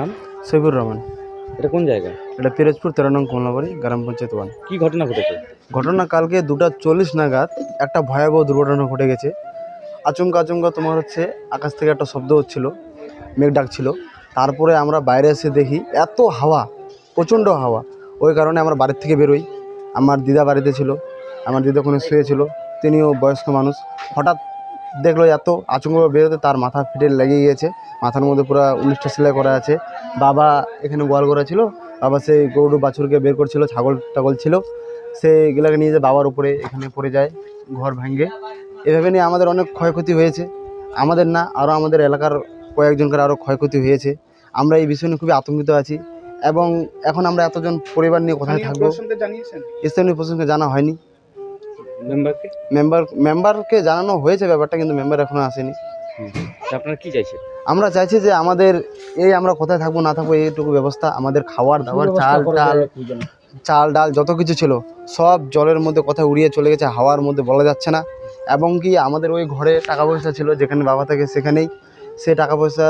নাম? সৈফুর রহমান। এটা কোন জায়গা? এটা পিরোজপুর তেরো নং কমলাবাড়ি গ্রাম পঞ্চায়েত ওয়ান। কী ঘটনা ঘটেছে? ঘটনা কালকে দুটা চল্লিশ নাগাদ একটা ভয়াবহ দুর্ঘটনা ঘটে গেছে। আচমকা আচমকা তোমার হচ্ছে আকাশ থেকে একটা শব্দ হচ্ছিল মেঘ ডাকছিল। তারপরে আমরা বাইরে এসে দেখি এত হাওয়া প্রচণ্ড হাওয়া। ওই কারণে আমরা বাড়ির থেকে বেরোই। আমার দিদা বাড়িতে ছিল আমার দিদা ওখানে শুয়েছিল তিনিও বয়স্ক মানুষ। হঠাৎ দেখল এত আচমকা বেরোতে তার মাথা ফেটে লেগে গিয়েছে মাথার মধ্যে পুরো উনিশটা সেলাই করা আছে। বাবা এখানে গোয়াল করা ছিল বাবা সেই গরু বাছুরকে বের করছিল ছাগল টাগল ছিল। সেগুলোকে নিয়ে যে বাবার উপরে এখানে পড়ে যায় ঘর ভাঙ্গে এভাবে নিয়ে আমাদের অনেক ক্ষয়ক্ষতি হয়েছে। আমাদের না আরও আমাদের এলাকার কয়েকজনকার আরও ক্ষয়ক্ষতি হয়েছে। আমরা এই বিষয় নিয়ে খুবই আতঙ্কিত আছি এবং এখন আমরা এতজন পরিবার নিয়ে কোথায় থাকব? স্থানীয় প্রশাসনকে জানা হয়নি। মেম্বারকে মেম্বার মেম্বারকে জানানো হয়েছে ব্যাপারটা কিন্তু মেম্বার এখনও আসেনি। আপনারা কি চাইছেন? আমরা চাইছি যে আমাদের এই আমরা কোথায় থাকব না থাকব এইটুকু ব্যবস্থা আমাদের খাওয়ার দাওয়ার চাল ডাল চাল ডাল যত কিছু ছিল সব জলের মধ্যে কোথায় উড়িয়ে চলে গেছে হাওয়ার মধ্যে বলা যাচ্ছে না। এবং কি আমাদের ওই ঘরে টাকা পয়সা ছিল যেখানে বাবা থাকে সেখানেই। সে টাকা পয়সা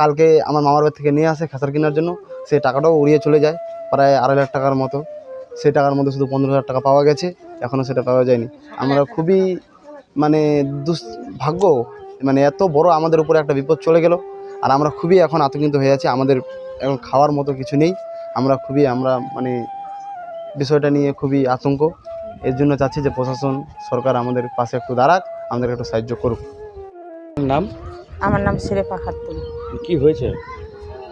কালকে আমার মামার বাড়ি থেকে নিয়ে আসে খাসার কেনার জন্য। সেই টাকাটাও উড়িয়ে চলে যায় প্রায় আড়াই লাখ টাকার মতো। সেই টাকার মধ্যে শুধু পনেরো হাজার টাকা পাওয়া গেছে। এখনও সেটা পাওয়া যায়নি। আমরা খুবই মানে দুর্ভাগ্য মানে এত বড় আমাদের উপরে একটা বিপদ চলে গেল আর আমরা খুবই এখন আতঙ্কিত হয়ে আছি। আমাদের এখন খাওয়ার মতো কিছু নেই। আমরা খুবই আমরা মানে বিষয়টা নিয়ে খুবই আতঙ্ক। এর জন্য চাচ্ছি যে প্রশাসন সরকার আমাদের পাশে একটু দাঁড়াক আমাদের একটু সাহায্য করুক। নাম? আমার নাম শেরেফা খাতুন। কি হয়েছে?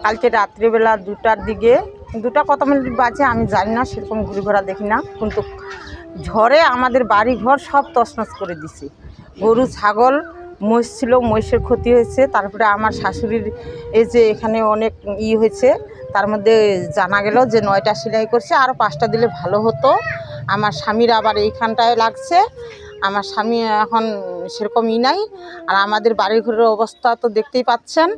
কালকে রাত্রিবেলা দুটার দিকে দুটা কত মিনিট বাজে আমি জানি না সেরকম ঘুরে ঘোরা দেখি না কিন্তু ঝড়ে আমাদের বাড়ি ঘর সব তছনছ করে দিছে। গরু, ছাগল, মহিষ ছিল, মহিষের ক্ষতি হয়েছে। তারপরে আমার শাশুড়ির এই যে এখানে অনেক ই হয়েছে, তার মধ্যে জানা গেল যে নয়টা সেলাই করছে আরও পাঁচটা দিলে ভালো হতো। আমার স্বামীর আবার এইখানটায় লাগছে। আমার স্বামী এখন সেরকম ই নাই। আর আমাদের বাড়ি ঘরের অবস্থা তো দেখতেই পাচ্ছেন।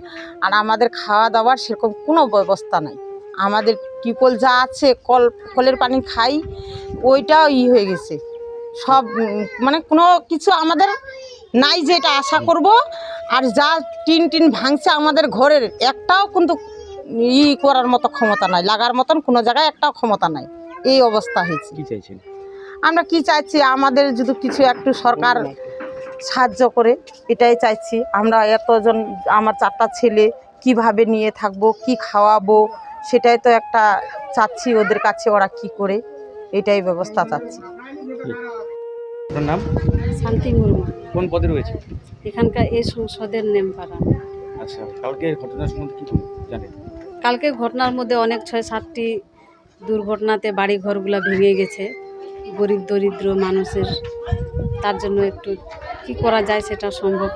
আর আমাদের খাওয়া দাওয়ার সেরকম কোনো ব্যবস্থা নাই। আমাদের টিপল যা আছে, কল, কলের পানি খাই। ওইটাও ই হয়ে গেছে। সব মানে কোনো কিছু আমাদের নাই যে এটা আশা করব আর যা টিন টিন ভাঙছে আমাদের ঘরের একটাও কিন্তু ই করার মতো ক্ষমতা নাই লাগার মতন কোনো জায়গায় একটাও ক্ষমতা নাই। এই অবস্থা হয়েছে। আমরা কি চাইছি? আমাদের যদি কিছু একটু সরকার সাহায্য করে এটাই চাইছি। আমরা এতজন আমার চারটা ছেলে কীভাবে নিয়ে থাকব কি খাওয়াবো সেটাই তো একটা চাচ্ছি ওদের কাছে ওরা কি করে। এটাই ব্যবস্থা চাচ্ছি। নাম? শান্তি মুর্মু। কোন পদে রয়েছে? এখানকার এই সংসদের নেমপাড়া। আচ্ছা কালকে ঘটনার সম্বন্ধে কি জানেন কালকে ঘটনার মধ্যে অনেক ছয় সাতটি দুর্ঘটনাতে বাড়ি ঘরগুলো ভেঙে গেছে। গরিব দরিদ্র মানুষের তার জন্য একটু কি করা যায় সেটা সম্ভব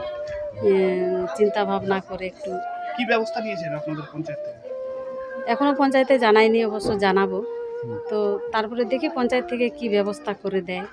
চিন্তা ভাবনা করে একটু। কি ব্যবস্থা নিয়েছেন আপনাদের পঞ্চায়েত? থেকে? এখনও পঞ্চায়েতে জানাইনি অবশ্য জানাব। তো তারপরে দেখি পঞ্চায়েত থেকে কি ব্যবস্থা করে দেয়।